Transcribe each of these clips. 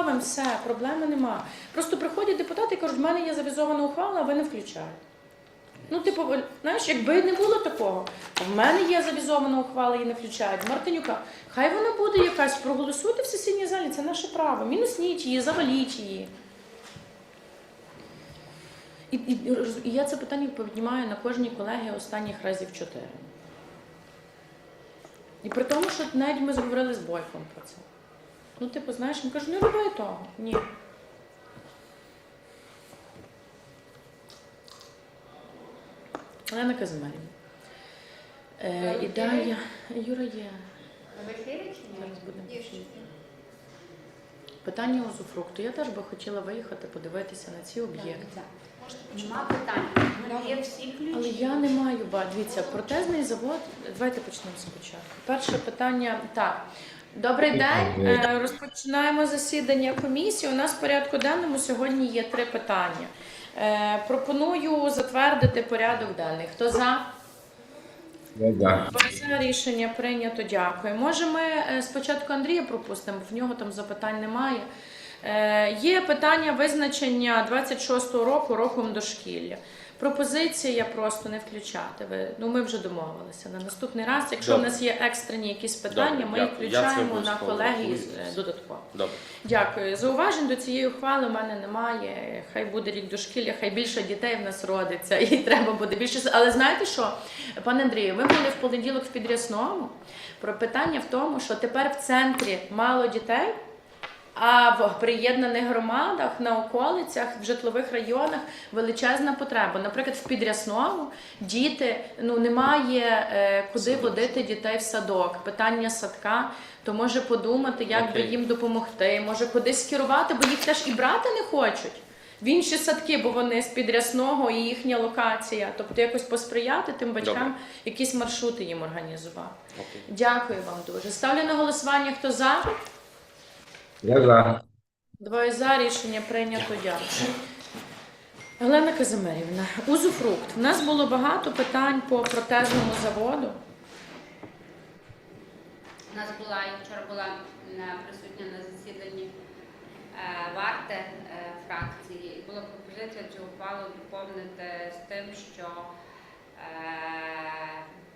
зробимо, все, проблеми нема. Просто приходять депутати і кажуть, в мене є завізована ухвала, а ви не включаєте. Ну, типу, знаєш, якби не було такого, в мене є завізована ухвала і не включають. Мартинюка, хай вона буде якась, проголосуйте в сесійній залі, це наше право. Мінусніть її, заваліть її. І, і і я це питання піднімаю на кожній колегії останніх разів чотири. І при тому, що навіть ми зговорили з Бойком про це. Ну, типу, знаєш, він каже, не роби того. Ні. Олена Казимирівна. Е, і далі Юра є. Чи ні? Зараз будемо. Питання узуфрукту. Я теж би хотіла виїхати, подивитися на ці об'єкти. Нема питань. Ну, Є всі Але я не маю ба. Дивіться, протезний завод. Давайте почнемо спочатку. Перше питання. Так. Добрий день. Е, Розпочинаємо засідання комісії. У нас в порядку денному сьогодні є три питання. Е, Пропоную затвердити порядок денний. Хто за? Я за. За рішення прийнято. Дякую. Може, ми е, спочатку Андрія пропустимо, в нього там запитань немає. Е, Є питання визначення 26-го року роком дошкілля. Пропозиція просто не включати. Ви ну ми вже домовилися на наступний раз. Якщо Добре. в нас є екстрені якісь питання, Добре, ми їх включаємо на колегії е, додатково. Добре. Дякую. Зауважень до цієї ухвали в мене немає. Хай буде рік дошкілля, хай більше дітей в нас родиться, і треба буде більше. Але знаєте що, пане Андрію, ви були в понеділок в Підрясному про питання в тому, що тепер в центрі мало дітей. А в приєднаних громадах на околицях, в житлових районах величезна потреба. Наприклад, в Підрясному діти ну немає е, куди водити дітей в садок. Питання садка, то може подумати, як би їм допомогти, може кудись скерувати, бо їх теж і брати не хочуть. В інші садки, бо вони з підрясного і їхня локація. Тобто якось посприяти тим батькам, Добре. якісь маршрути їм організувати. Окей. Дякую вам дуже. Ставлю на голосування, хто за. Я за. Двоє за рішення прийнято. Дякую. Олена Казимирівна, узуфрукт. У нас було багато питань по протезному заводу. У нас була, я вчора була е, присутня на засіданні е, варти е, фракції, і була пропозиція цю ухвалу доповнити з тим, що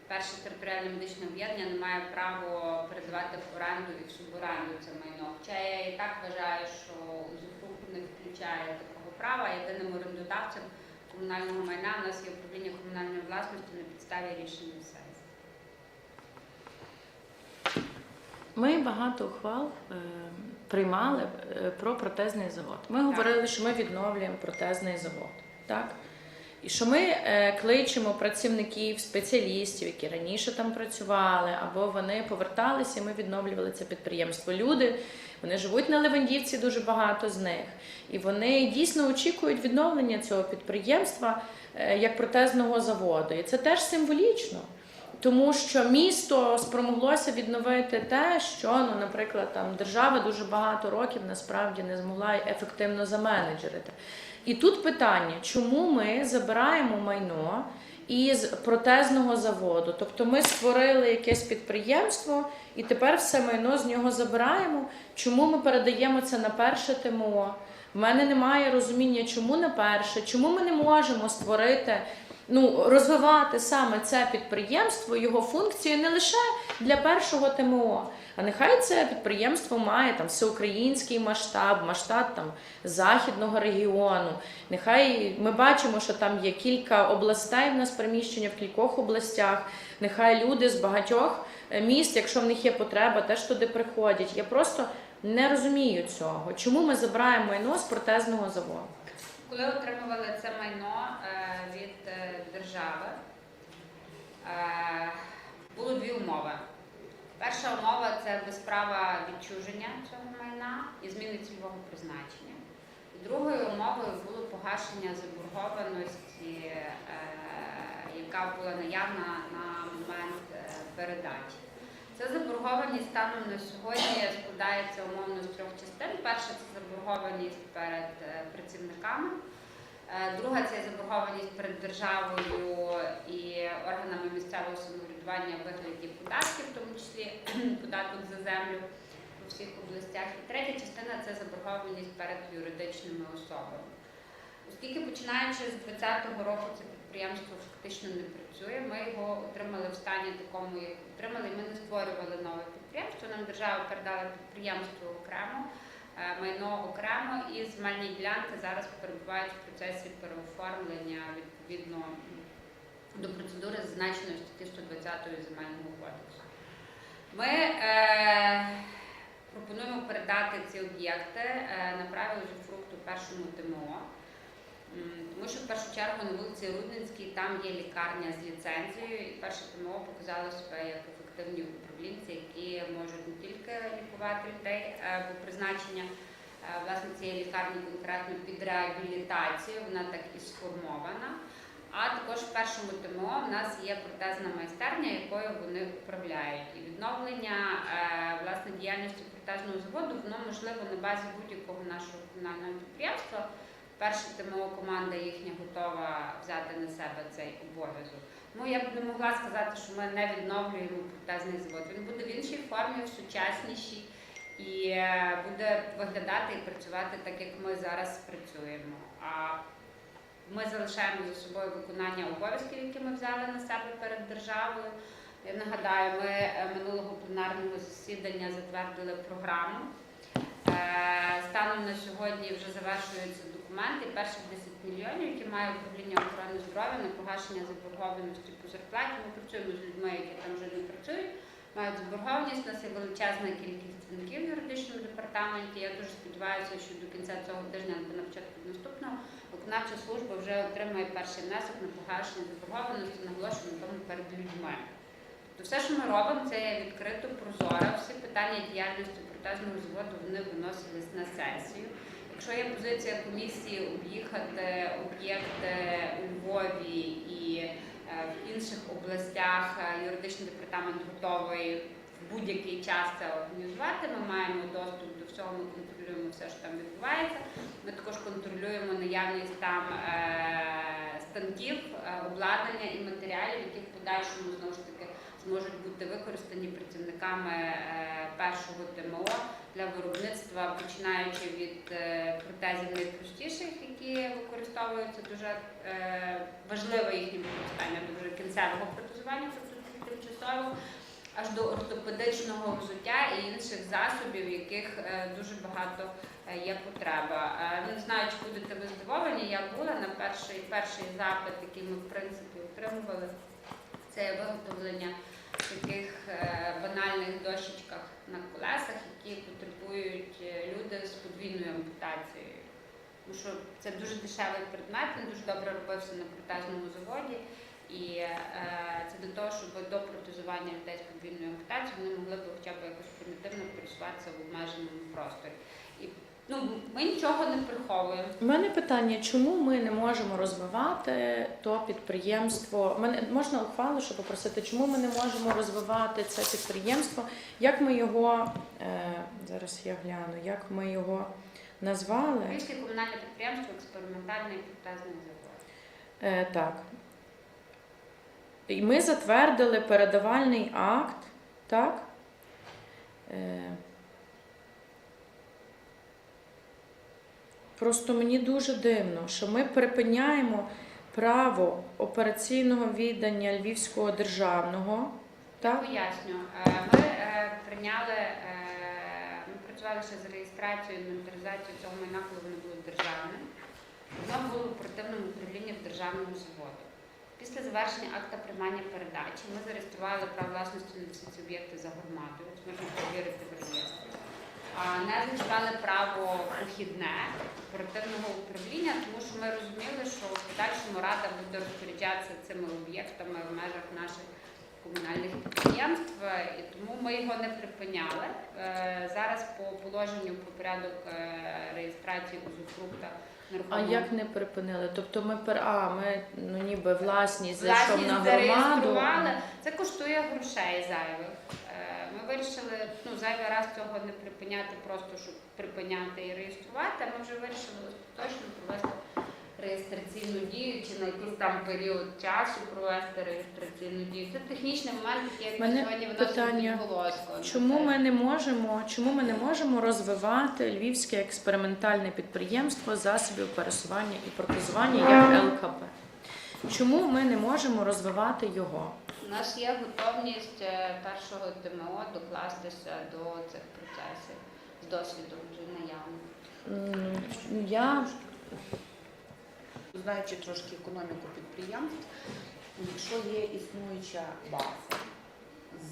перше територіальне медичне об'єднання не має права передавати в оренду і в суборенду це майно. Хоча я і так вважаю, що узуфрукт не включає такого права. Єдиним орендодавцем комунального майна у нас є управління комунальної власності на підставі рішення сесії. Ми багато ухвал е, приймали е, про протезний завод. Ми говорили, що ми відновлюємо протезний завод. Так? І що ми е, кличемо працівників, спеціалістів, які раніше там працювали, або вони поверталися, і ми відновлювали це підприємство. Люди вони живуть на Левандівці, дуже багато з них, і вони дійсно очікують відновлення цього підприємства е, як протезного заводу. І це теж символічно. Тому що місто спромоглося відновити те, що, ну, наприклад, там держава дуже багато років насправді не змогла ефективно заменеджерити. І тут питання, чому ми забираємо майно із протезного заводу? Тобто ми створили якесь підприємство і тепер все майно з нього забираємо. Чому ми передаємо це на перше ТМО? В мене немає розуміння, чому на перше, чому ми не можемо створити ну, розвивати саме це підприємство, його функцію не лише для першого ТМО, а нехай це підприємство має там всеукраїнський масштаб, масштаб там західного регіону. Нехай ми бачимо, що там є кілька областей в нас приміщення в кількох областях. Нехай люди з багатьох е, міст, якщо в них є потреба, теж туди приходять. Я просто не розумію цього. Чому ми забираємо майно з протезного заводу? Коли отримували це майно е, від е, держави, е, було дві умови. Перша умова це без права відчуження цього майна і зміни цільового призначення. Другою умовою було погашення заборгованості, е, яка була наявна на момент е, передачі. Ця заборгованість станом на сьогодні складається умовно з трьох частин. Перша це заборгованість перед працівниками. Е, Друга це заборгованість перед державою і органами місцевого самоврядування в вигляді податків, в тому числі податок за землю. по всіх областях. І третя частина це заборгованість перед юридичними особами. Оскільки починаючи з 2020 року це підприємство фактично не працює, ми його отримали в стані такому, як отримали, ми не створювали нове підприємство. Нам держава передала підприємство окремо, майно окремо, і земельні ділянки зараз перебувають в процесі переоформлення відповідно до процедури, зазначеної статті 120 земельного кодексу. Ми е, пропонуємо передати ці об'єкти е, на право фрукту першому ТМО. Тому що в першу чергу на вулиці Рудненській там є лікарня з ліцензією, і перше ТМО показало себе як ефективні управлінці, які можуть лікувати людей, е, бо призначення е, власне цієї лікарні конкретно під реабілітацію, вона так і сформована. А також в першому ТМО в нас є протезна майстерня, якою вони управляють. І відновлення е, власне діяльності протезного заводу воно можливо на базі будь-якого нашого комунального підприємства. Перше ТМО команда їхня готова взяти на себе цей обов'язок. Ну я б не могла сказати, що ми не відновлюємо протезний завод. Він буде в іншій формі, в сучаснішій і е, буде виглядати і працювати так, як ми зараз працюємо. А ми залишаємо за собою виконання обов'язків, які ми взяли на себе перед державою. Я нагадаю, ми е, минулого пленарного засідання затвердили програму. Е, Станом на сьогодні вже завершуються документи. Перших 10 мільйонів, які має управління охорони здоров'я на погашення заборгованості по зарплаті. Ми працюємо з людьми, які там вже не працюють, мають заборгованість. У нас є величезна кількість дзвінків в юридичному департаменті. Я дуже сподіваюся, що до кінця цього тижня або на початку наступного виконавча служба вже отримає перший внесок на погашення заборгованості, наголошую на тому перед людьми. Тобто все, що ми робимо, це відкрито, прозоро. Всі питання діяльності протезного заводу вони виносились на сесію. Якщо є позиція комісії об'їхати об'єкти у Львові і в інших областях, е, юридичний департамент готовий в будь-який час це організувати. Ми маємо доступ до всього, ми контролюємо все, що там відбувається. Ми також контролюємо наявність там е, станків, е, обладнання і матеріалів, які в подальшому знову ж таки зможуть бути використані працівниками е, першого ТМО для виробництва, починаючи від е, протезів найпростіших, які використовуються дуже важливе їхнє використання до вже кінцевого протезування, тимчасово, аж до ортопедичного взуття і інших засобів, яких е, дуже багато е, є потреба. Е, Не знаю, чи будете ви здивовані, я була на перший, перший запит, який ми в принципі отримували. Це виготовлення таких банальних дощечках на колесах, які потребують люди з подвійною ампутацією. Тому що це дуже дешевий предмет, він дуже добре робився на протезному заводі. І е, це для того, щоб до протезування людей з подвійною ампутацією вони могли б хоча б якось примітивно пересуватися в обмеженому просторі. І ну, ми нічого не приховуємо. У мене питання, чому ми не можемо розвивати то підприємство? Мене можна ухвалу, щоб попросити, чому ми не можемо розвивати це підприємство? Як ми його е, зараз я гляну, як ми його назвали? Львівське комунальне підприємство експериментальний протезний завод. Е, так. І ми затвердили передавальний акт, так? Е, просто мені дуже дивно, що ми припиняємо право операційного віддання Львівського державного. Так? Поясню. Е, Ми е, прийняли, ми працювали ще з реєстрацією, інвентаризацією цього майна, коли воно було державним. Воно було в оперативному управлінні в державному заводі. Після завершення акта приймання передачі ми зареєстрували право власності на всі об'єкти за громадою, можна перевірити в реєстрі. Не зачитали право похідне оперативного управління, тому що ми розуміли, що в подальшому рада буде розпоряджатися цими об'єктами в межах наших комунальних підприємств, і тому ми його не припиняли. Е, Зараз по положенню про порядок е, реєстрації узуфрукта А як не припинили? Тобто ми пер... а, ми ну, ніби власність зайшов власність на громаду. зареєстрували. Це коштує грошей зайвих. Е, Ми вирішили ну, зайвий раз цього не припиняти, просто щоб припиняти і реєструвати. А ми вже вирішили точно провести реєстраційну дію чи на якийсь там період часу провести реєстраційну дію. Це технічний момент, який Мене сьогодні виносимо питання. Чому ми не можемо, чому ми не можемо розвивати львівське експериментальне підприємство засобів пересування і протезування як ЛКП? Чому ми не можемо розвивати його? У нас є готовність е, першого ТМО докластися до цих процесів з досвідом вже наявним. Я знаючи трошки економіку підприємств, якщо є існуюча база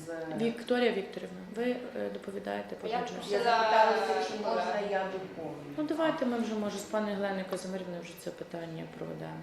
з Вікторія Вікторівна, ви е, доповідаєте по Я бюджету? я запиталася, чи можна я доповню. Ну давайте ми вже може з пані Гленою Казимирівною вже це питання проведемо.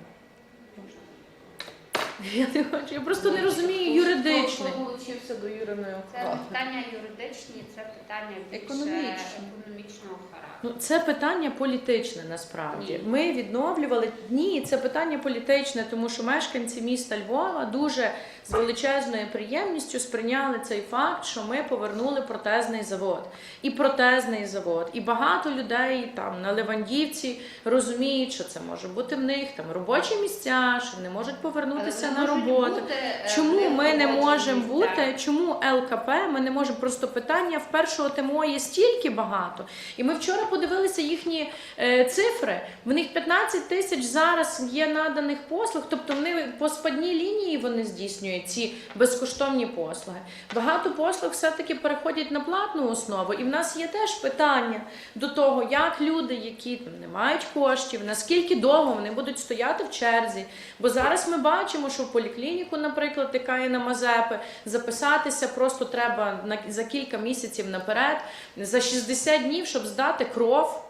Я не хочу, я просто не розумію юридичне. Хто долучився до Юриної Це питання юридичні, це питання більше Економічні. економічного характеру. Ну, це питання політичне насправді. Ні. Ми відновлювали ні, це питання політичне, тому що мешканці міста Львова дуже з величезною приємністю сприйняли цей факт, що ми повернули протезний завод. І протезний завод, і багато людей там на Левандівці розуміють, що це може бути в них там робочі місця, що вони можуть повернутися Але на роботу. бути, е, Чому ми не можемо місця. бути? Чому ЛКП? Ми не можемо просто питання в першого ТМО є стільки багато. І ми вчора подивилися їхні е, цифри. В них 15 тисяч зараз є наданих послуг, тобто вони по спадній лінії вони здійснюють ці безкоштовні послуги. Багато послуг все-таки переходять на платну основу, і в нас є теж питання до того, як люди, які не мають коштів, наскільки довго вони будуть стояти в черзі. Бо зараз ми бачимо, що в поліклініку, наприклад, яка є на Мазепи, записатися просто треба за кілька місяців наперед, за 60 днів, щоб здати кров.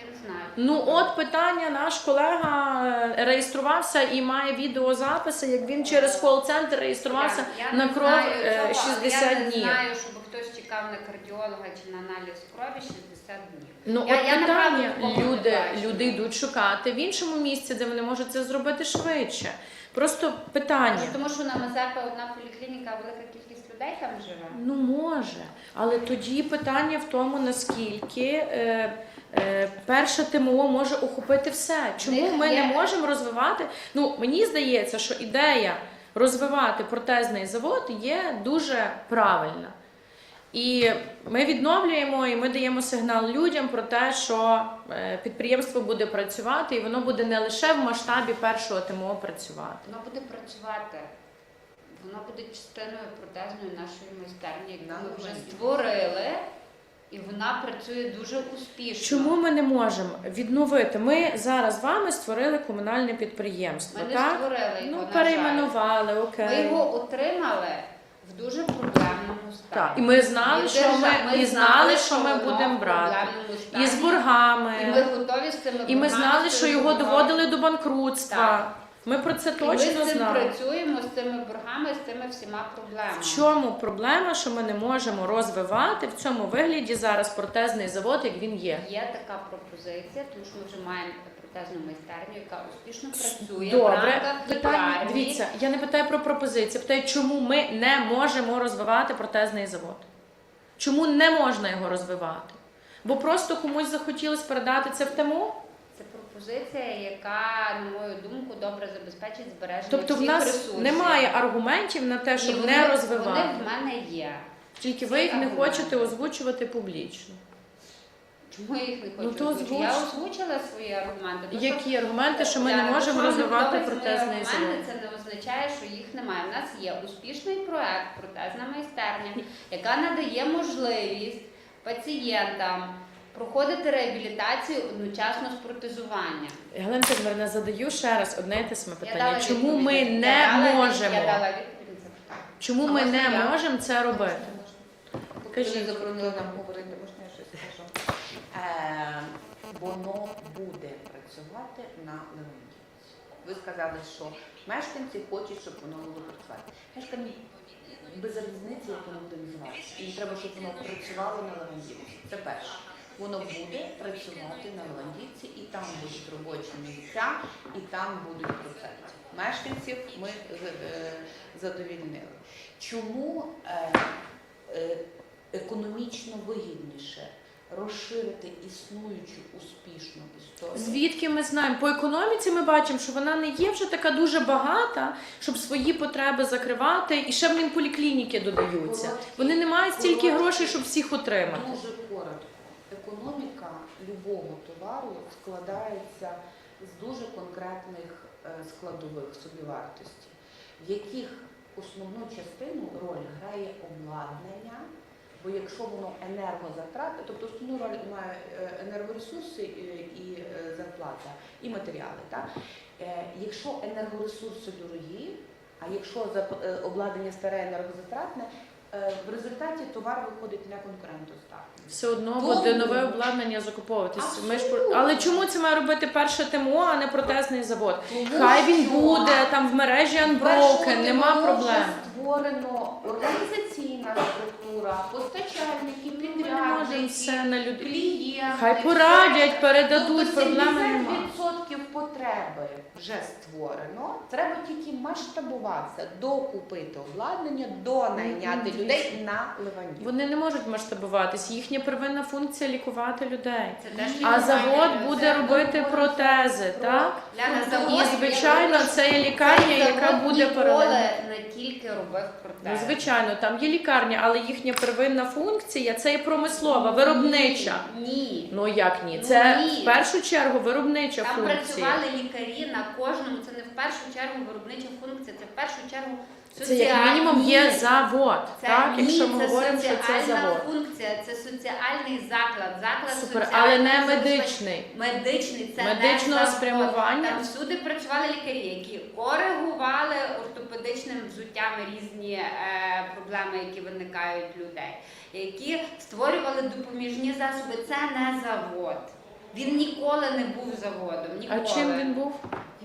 Я не знаю. Ну, от питання, наш колега е, реєструвався і має відеозаписи, як він через кол-центр реєструвався Я- я на кров знаю е, цього, але 60 Я не днів. знаю, щоб хтось чекав на кардіолога чи на аналіз крові 60 днів. Ну, Я- от я питання, такого не люди, бачу. люди йдуть шукати в іншому місці, де вони можуть це зробити швидше. Просто питання. Тому що на Мазепи одна поліклініка, а велика кількість людей там живе. Ну може, але тоді питання в тому, наскільки е, е, перше ТМО може охопити все. Чому ми не можемо розвивати? Ну мені здається, що ідея розвивати протезний завод є дуже правильна. І ми відновлюємо і ми даємо сигнал людям про те, що е, підприємство буде працювати, і воно буде не лише в масштабі першого ТМО працювати. Воно буде працювати. Воно буде частиною протезної нашої майстерні, яку ми вже створили, і вона працює дуже успішно. Чому ми не можемо відновити? Ми зараз з вами створили комунальне підприємство, ми не так? створили його? Ну, на жаль. перейменували, Ми його отримали в дуже проблемному стані. Так, і ми знали, І що ми- і знали, що ми будемо брати. І з І ми готові з цими І ми знали, що його доводили до банкрутства. Так. Ми про це І ми точно з цим знали. працюємо з цими боргами, з цими всіма проблемами. В чому проблема, що ми не можемо розвивати в цьому вигляді зараз протезний завод, як він є? Є така пропозиція, тому що ми вже маємо протезну майстерню, яка успішно працює в Добре, рамках питання. лікарні. Дивіться, я не питаю про пропозиції, питаю, чому ми не можемо розвивати протезний завод? Чому не можна його розвивати? Бо просто комусь захотілося передати це в ТМО? Це пропозиція, яка, на мою думку, добре забезпечить збереження Тобто в нас ресурсів. немає аргументів на те, І щоб вони- не розвивати. Вони в мене є. Тільки ви їх не аргументи. хочете озвучувати публічно. Чому я їх не хочу Ну, то озвучити? Я озвучила свої аргументи. Ну, що Які аргументи, що ми не Так, можемо якщо вам розвивати подобаються мої протезний аргументи? Це не означає, що їх немає. У нас є успішний проект протезна майстерня, яка надає можливість пацієнтам проходити реабілітацію одночасно з протезуванням. Галина Казмирна, задаю ще раз одне і те саме Я питання. дала Чому відповідь. ми Я не дала від- Я можемо? дала відповідь на це питання. Чому А ми можна не я? можемо це робити? Поки ви заборонили нам говорити, можна я щось скажу? Е, воно буде працювати на Левандівці. Ви сказали, що мешканці хочуть, щоб воно було працювати. Мешканці без різниці, як воно буде називатися. І треба, щоб воно працювало на Левандівці. Це перше. Воно буде працювати на Левандівці, і там будуть робочі місця, і там будуть процеси. Мешканців ми е, задовільнили. Чому е, е, економічно вигідніше розширити існуючу успішну історію. Звідки ми знаємо? По економіці ми бачимо, що вона не є вже така дуже багата, щоб свої потреби закривати, і ще в ним поліклініки додаються. Вони не мають стільки грошей, щоб всіх отримати. Дуже любого товару складається з дуже конкретних е, складових собівартості, в яких основну частину роль грає обладнання. Бо якщо воно енергозатратне, тобто основну роль має е, енергоресурси і, і е, зарплата, і матеріали. Так? Е, Якщо енергоресурси дорогі, а якщо е, обладнання старе енергозатратне, е, в результаті товар виходить неконкурентоздатним. Все одно Тому- буде нове обладнання закуповуватись. Ми ж але чому це має робити перше ТМО, а не протезний завод? Тому Хай він що буде там в мережі Unbroken, першого нема ТМО проблем. вже створено організаційна структура, постачальники, підрядники, на людей. клієнти. Хай порадять, передадуть, Тобто проблеми нема. 70% потреби вже створено. Треба тільки масштабуватися, докупити обладнання, донайняти Мгм. людей на ливані. Вони не можуть масштабуватись. Їхня первинна функція лікувати людей. Це теж А лікування. завод Це буде робити протези, так? І завод, звичайно, це є лікарня, яка завод буде ніколи паралельно. не тільки робив Ну, протези. звичайно, там є лікарня, але їхня первинна функція це є промислова, виробнича. Ні. Ну як ні? Ну, Це ні. в першу чергу виробнича Там функція. працювали лікарі на кожному. Це не в першу чергу виробнича функція, це в першу чергу Це як мінімум є завод. Це, так, ні, якщо ми це говоримо, що це соціальна завод. функція, це соціальний заклад, заклад Супер, але не медичний. Медичний це Медичного завод. спрямування? Там всюди працювали лікарі, які коригували ортопедичним взуттям різні е, проблеми, які виникають людей, які створювали допоміжні засоби. Це не завод. Він ніколи не був заводом. Ніколи. А чим він був?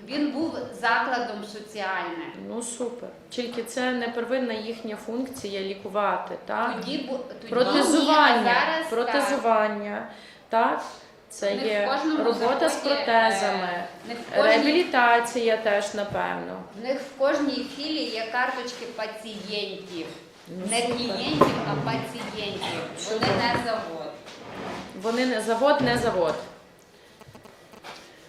Він був закладом соціальним. Ну супер. Тільки це не первинна їхня функція лікувати, так? Тоді тоді Протезування, зараз протезування, так? Це Не є робота з протезами, е, кожній реабілітація теж, напевно. В них в кожній філії є карточки пацієнтів. Ну, Не супер. клієнтів, а пацієнтів. Вони не завод. Вони не завод, не завод.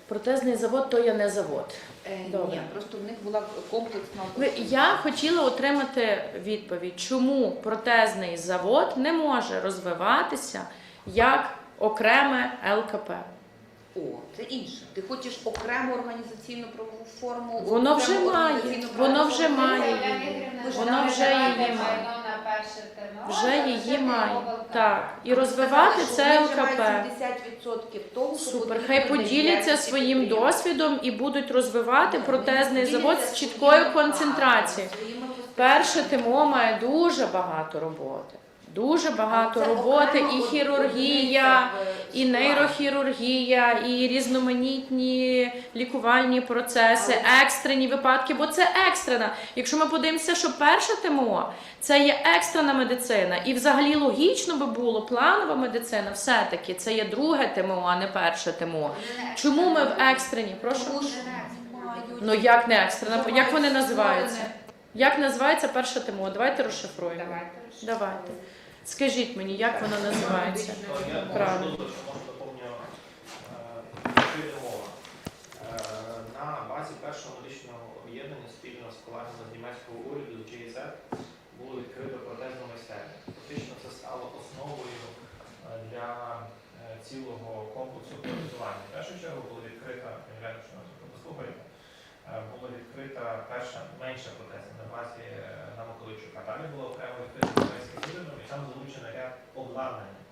Протезний завод то є не завод. Е, Добре. Ні, просто в них була комплексна Я хотіла отримати відповідь, чому протезний завод не може розвиватися як окреме ЛКП. О, це інше. Ти хочеш окрему організаційну правову форму? Воно вже має, воно вже має. Воно вже її має. Вже її має. Так. І розвивати це ЛКП. мають 70% того, Супер. Хай поділяться своїм досвідом і будуть розвивати протезний завод з чіткою концентрацією. Перше ТМО має дуже багато роботи. Дуже багато Це роботи, окремо і хірургія, і нейрохірургія, і різноманітні лікувальні процеси, екстрені випадки, бо це екстрена. Якщо ми подивимося, що перше ТМО це є екстрена медицина, і взагалі логічно би було планова медицина, все-таки це є друге ТМО, а не перше ТМО. Чому ми в екстрені? Прошу. Ну як не екстрена? Як вони називаються? Як називається перше ТМО? Давайте розшифруємо. Давайте. Давайте. Скажіть мені, як воно називається? Правильно. е. Е, На базі першого медичного об'єднання спільно з колегами з німецького уряду з GIZ було відкрито протезну майстерню. Фактично це стало основою е, для цілого комплексу протезування. В першу чергу була відкрита, я що нас е, була відкрита перша менша протеза на базі е, на Миколайчука. Далі була окремо відкрита Європейським урядом і там залучено ряд обладнання.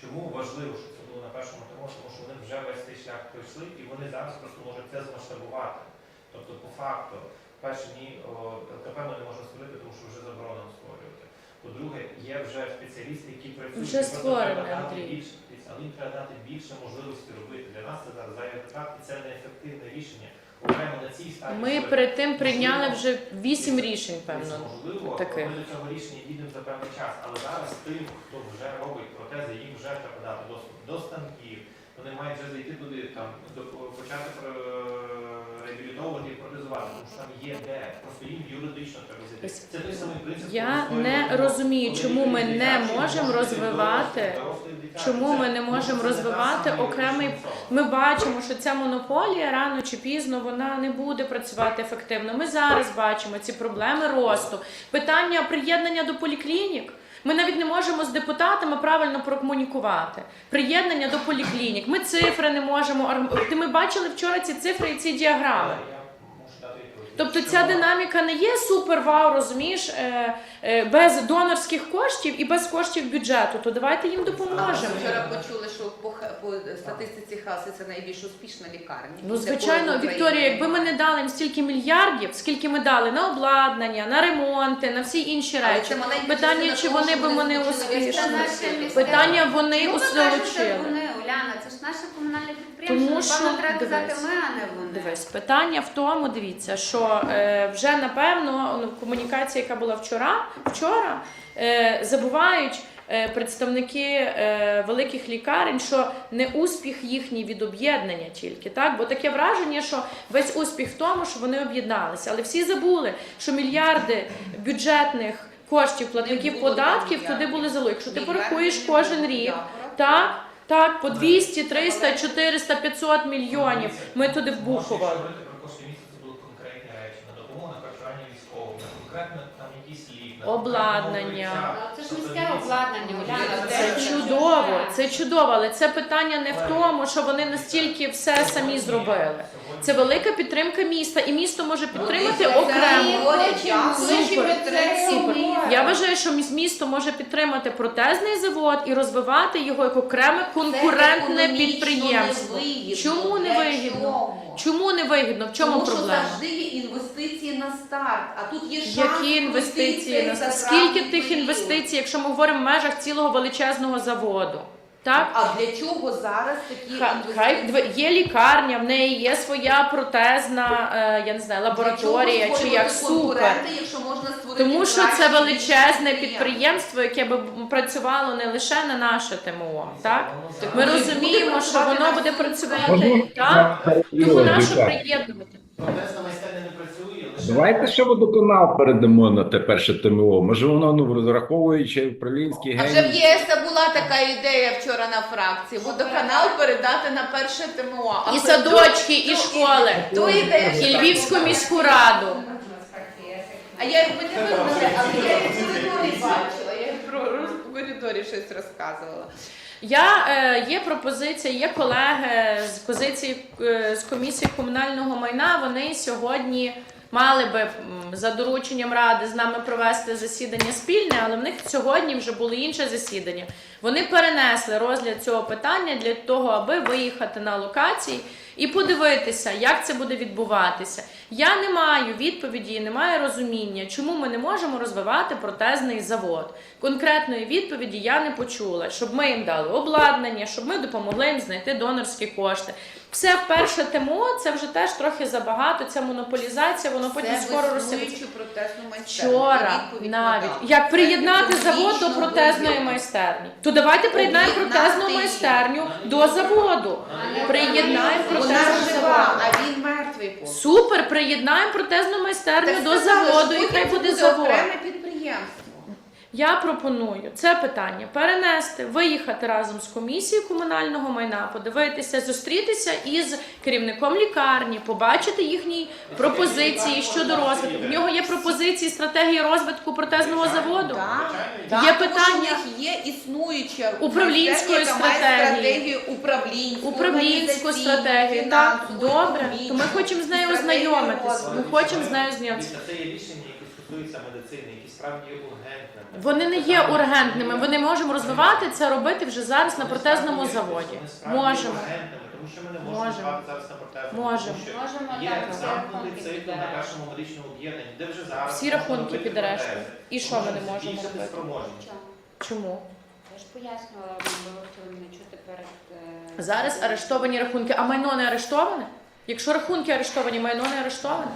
Чому важливо, що це було на першому тому, тому що вони вже весь цей шлях пройшли і вони зараз просто можуть це змасштабувати. Тобто, по факту, перше, ні, ЛКП ми не можемо створити, тому що вже заборонено створювати. По-друге, є вже спеціалісти, які працюють. Вже Андрій. більше, але їм треба дати більше можливості робити. Для нас це зараз зайвий витрат, і це неефективне рішення. Ми перед тим прийняли вже вісім рішень, Дивіться, певно. Можливо, таких. ми до цього рішення дійдемо за певний час, але зараз тим, хто вже робить протези, їм вже треба дати доступ до станків. Вони мають вже зайти туди, там до почати е, реабілітовувати що там є де. Просто їм юридично треба зайти. Це той самий принцип. Я не розумію, чому ми не можемо може розвивати, чому ми не можемо це не та розвивати сама окремий юридична особа. Ми бачимо, що ця монополія рано чи пізно вона не буде працювати ефективно. Ми зараз бачимо ці проблеми росту. Питання приєднання до поліклінік. Ми навіть не можемо з депутатами правильно прокомунікувати. Приєднання до поліклінік. Ми цифри не можемо. арм- Ти ми бачили вчора ці цифри і ці діаграми. Але я. Тобто ця динаміка не є супер вау, розумієш, е, е, без донорських коштів і без коштів бюджету. То давайте їм допоможемо. ми вчора почули, що по, по статистиці Хаси це найбільш успішна лікарня. Ну, звичайно, Вікторія, якби ми не дали їм стільки мільярдів, скільки ми дали на обладнання, на ремонти, на всі інші речі. Питання, чи того, вони би вони успішні. Питання вони Чому Уляна? Це ж наше комунальне підприємство. Тому Напевно, що, треба казати дивись, ми, а не вони. Дивись, питання в тому, дивіться, що е, вже напевно ну, комунікація, яка була вчора, вчора е, забувають. е, Представники е, великих лікарень, що не успіх їхній від об'єднання тільки, так? Бо таке враження, що весь успіх в тому, що вони об'єдналися. Але всі забули, що мільярди бюджетних коштів платників податків туди були залучені. Якщо ти порахуєш кожен рік, так, так, по 200, 300, 400, 500 мільйонів ми туди вбухували. Якщо говорити про кошти міста, це були конкретні речі. На допомогу на харчування військовим, на конкретно там якісь лік, Обладнання. Це ж міське обладнання, Уляна. Це чудово, це чудово, але це питання не в тому, що вони настільки все самі зробили. Це велика підтримка міста, і місто може підтримати окремо. Супер, супер. Я вважаю, що міс- місто може підтримати протезний завод і розвивати його як окреме конкурентне підприємство. Чому не вигідно? Чому не вигідно? В чому Тому проблема? що завжди є інвестиції на старт, а тут є шанс Які інвестиції на за скільки тих інвестицій, якщо ми говоримо в межах цілого величезного заводу? Так? А для чого зараз такі Ха- Хай інвестиції? дв- є лікарня, в неї є своя протезна, е, я не знаю, лабораторія Для чого чи як створювати супер. конкуренти, якщо можна створити Тому що це величезне підприємство? яке б працювало не лише на наше ТМО. Так Так, ми розуміємо, що воно буде працювати так. Тому дівчата. приєднувати? Протезна майстерня Давайте ще водоканал передамо на те перше ТМО. Може воно ну розраховуючи управлінський А вже в геній. ЄС була така ідея вчора на фракції. Водоканал передати на перше ТМО. А І хто- садочки, і школи, Хто ідея? і Львівську міську раду. А я їх не вибрала, але я їх в коридорі бачила. Я їх про в коридорі щось розказувала. Я е, є пропозиція, є колеги з позиції е, з комісії комунального майна. Вони сьогодні мали би за дорученням ради з нами провести засідання спільне, але в них сьогодні вже було інше засідання. Вони перенесли розгляд цього питання для того, аби виїхати на локації і подивитися, як це буде відбуватися. Я не маю відповіді, не маю розуміння, чому ми не можемо розвивати протезний завод. Конкретної відповіді я не почула, щоб ми їм дали обладнання, щоб ми допомогли їм знайти донорські кошти. Все вперше ТМО, це вже теж трохи забагато. Ця монополізація, воно потім скоро виснуючу протезну майстерню. Вчора Відповідь навіть надав. як приєднати Це завод до протезної буде. майстерні, то давайте приєднаємо Об'єднати протезну її. майстерню до заводу. Приєднаємо Вона протезний жива, завод. а він мертвий поки. Супер, приєднаємо протезну майстерню до заводу, і хай буде завод. окреме підприємство. Я пропоную це питання перенести, виїхати разом з комісією комунального майна, подивитися, зустрітися із керівником лікарні, побачити їхні пропозиції щодо розвитку. В нього є пропозиції стратегії розвитку протезного заводу. Так, Є так, тому що питання в них є існуюча управлінської стратегії. управлінську, Управлінську стратегію, так добре. То ми хочемо з нею стратегію ознайомитися. Ми хочемо з нею ознайомитися. Це є рішення, які стосуються медицини, які справді є ургентними. Вони не є ургентними. Вони можемо розвивати це, робити вже зараз на протезному заводі. Можемо. Тому що ми не можемо Можемо. зараз на протезному. Можемо. Тому що Можемо Є так, всі замкнутий рахунки цикл на першому медичному об'єднанні, де вже зараз Всі можна рахунки робити під арештом. протези. І що ми не можемо робити? Чому? Чому? Я ж пояснювала, можливо, хто не чути перед... е, Зараз арештовані рахунки, а майно не арештоване? Якщо рахунки арештовані, майно не арештоване?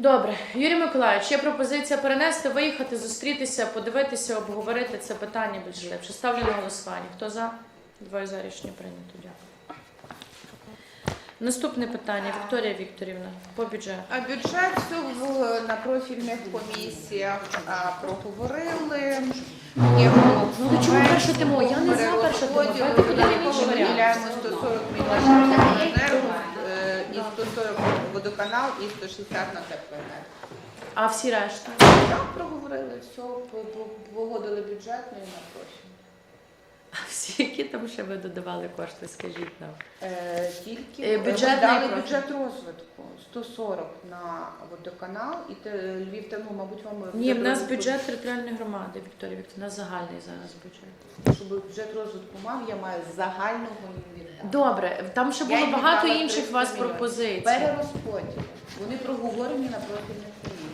Добре, Юрій Миколаївич, є пропозиція перенести, виїхати, зустрітися, подивитися, обговорити це питання більш глибше. Ставлю на голосування. Хто за? Двоє за рішення прийнято. Дякую. Наступне питання. Вікторія Вікторівна по бюджету. А бюджет в, на профільних комісіях а, проговорили. Є Ну, ви чому перше тему? Я не за перше тему. Давайте подивимо інші Додатково варіанти. виділяємо 140 мільйонів на енерго е, і 140 на водоканал і 160 на теплоенергію. А всі решта? Так, проговорили все, по- по- погодили бюджетно і на профіль. А всі, які там ще ви додавали кошти, скажіть нам. Е, Тільки Е, бюджетний ми дали профіль. бюджет розвитку 140 на водоканал і те, Львів та ну, мабуть, вам Ні, в нас бюджет територіальної громади, Вікторія Вікторівна. У нас загальний зараз бюджет. Щоб бюджет розвитку мав, я маю загального їм віддати. Добре, там ще Я було їм багато віддала інших у 300 вас мільйонів. пропозицій. Перерозподіл. Вони проговорені на профільних комісіях.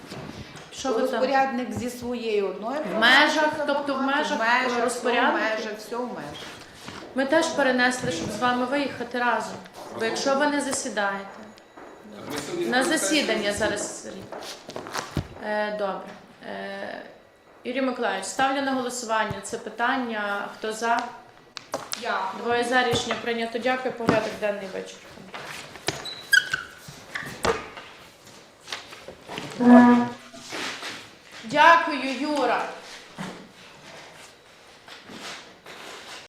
Що ви там? Розпорядник зі своєї одної В межах, тобто в межах в межах, розпорядника? все в межах, все в межах. Ми теж перенесли, щоб з вами виїхати разом. Бо якщо ви не засідаєте. На засідання зараз. Сергій. Е, добре. Е, Юрій Миколаївич, ставлю на голосування це питання. Хто за? Я. Двоє за рішення прийнято. Дякую. Порядок денний вечір. Дякую, Юра.